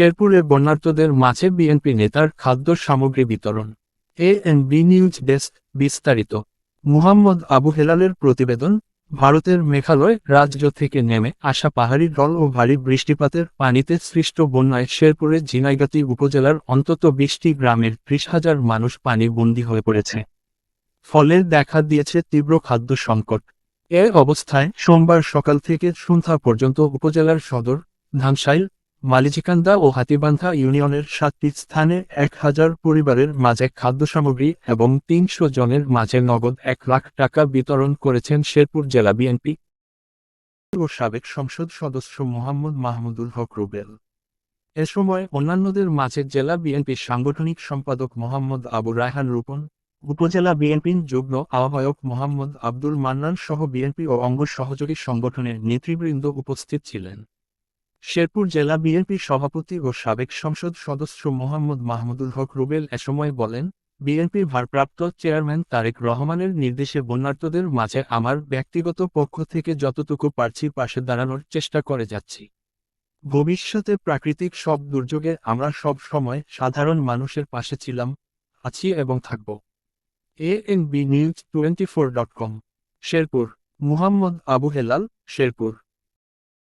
শেরপুরে বন্যার্তদের মাঝে বিএনপি নেতার খাদ্য সামগ্রী বিতরণ। A N B news desk বিস্তারিত। মুহাম্মদ আবু হেলালের প্রতিবেদন, ভারতের মেঘালয় রাজ্য থেকে নেমে আসা পাহাড়ি জল ও ভারী বৃষ্টিপাতের পানিতে সৃষ্ট বন্যায় শেরপুরের ঝিনাইগাতি উপজেলার অন্তত বিশটি গ্রামের ত্রিশ হাজার মানুষ পানি বন্দী হয়ে পড়েছে। ফলে দেখা দিয়েছে তীব্র খাদ্য সংকট। এ অবস্থায় সোমবার সকাল থেকে সন্ধ্যা পর্যন্ত উপজেলার সদর, ধানসাইল মালিচিকান্দা ও হাতিবান্ধা ইউনিয়নের সাতটি স্থানে এক হাজার পরিবারের মাঝে খাদ্য সামগ্রী এবং তিনশো জনের মাঝে নগদ এক লাখ টাকা বিতরণ করেছেন শেরপুর জেলা বিএনপি ও সাবেক সংসদ সদস্য মোহাম্মদ মাহমুদুল হক রুবেল। এ সময় অন্যান্যদের মাঝে জেলা বিএনপির সাংগঠনিক সম্পাদক মোহাম্মদ আবু রায়হান রূপন, উপজেলা বিএনপির যুগ্ম আহ্বায়ক মোহাম্মদ আব্দুল মান্নান সহ বিএনপি ও অঙ্গ সহযোগী সংগঠনের নেতৃবৃন্দ উপস্থিত ছিলেন। শেরপুর জেলা বিএনপির সভাপতি ও সাবেক সংসদ সদস্য মোহাম্মদ মাহমুদুল হক রুবেল এ সময় বলেন বিএনপির ভারপ্রাপ্ত চেয়ারম্যান তারেক রহমানের নির্দেশে বন্যার্তদের মাঝে আমার ব্যক্তিগত পক্ষ থেকে যতটুকু পারছি পাশে দাঁড়ানোর চেষ্টা করে যাচ্ছি। ভবিষ্যতে প্রাকৃতিক সব দুর্যোগে আমরা সব সময় সাধারণ মানুষের পাশে ছিলাম, আছি এবং থাকব। A N B news twenty four dot com Sherpur, Muhammad Abu Helal, Sherpur.